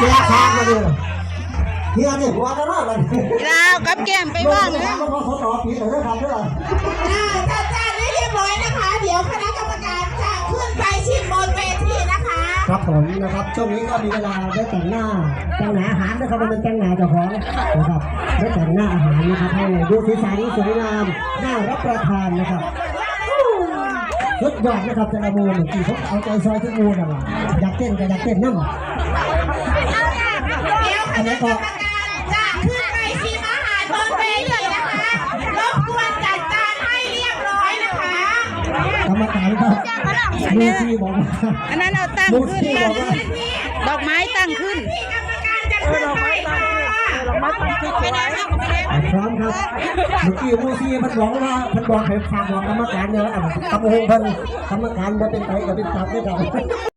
แก้ทางมาดิเฮียเนี่ยหัวจะรอดเลยลาวกับแก้มไปบ้างนะต้องขอต่อปีเลยนะครับด้วยอ่าถ้าจานได้เรียบร้อยนะคะ เดี๋ยวคณะกรรมการจะขึ้นไปชิมบนเวทีนะคะ ครับผมนะครับช่วงนี้ก็มีเวลาได้แต่งหน้าแต่งหน้าอาหารนะครับมันเป็นแต่งหน้าเจ้าของนะครับได้แต่งหน้าอาหารนะครับให้ดูสีสันสวยงามน่ารับประทานนะครับสุดยอดนะครับแต่ละมูลเมื่อกี้เขาเอาใจซอยทุกมูลนะว่าอยากเต้นก็อยากเต้นนั่นเดี๋ยว คณะกรรมการจะขึ้นไปชิมอาหารบนเวทีนะคะรบกวนจัดจานให้เรียบร้อยนะคะกรรมการครับมูที่บอกว่าอันนั้นเอาตั้งมูขึ้นที่บตั้องกว่าขึ้นดอกไม้ตั้งขึ้น ที่กรรมการจะขึ้นไปค่ะไม่ได้ครับไม่ได้พร้อมครับเมื่อกี้มูที่มันบอกว่ามันบอกให้ฟังบอกกรรมการเนี่ยอันกรรมการเพิ่นกรรมการมาเป็นไปกับเป็นตับด้วยกัน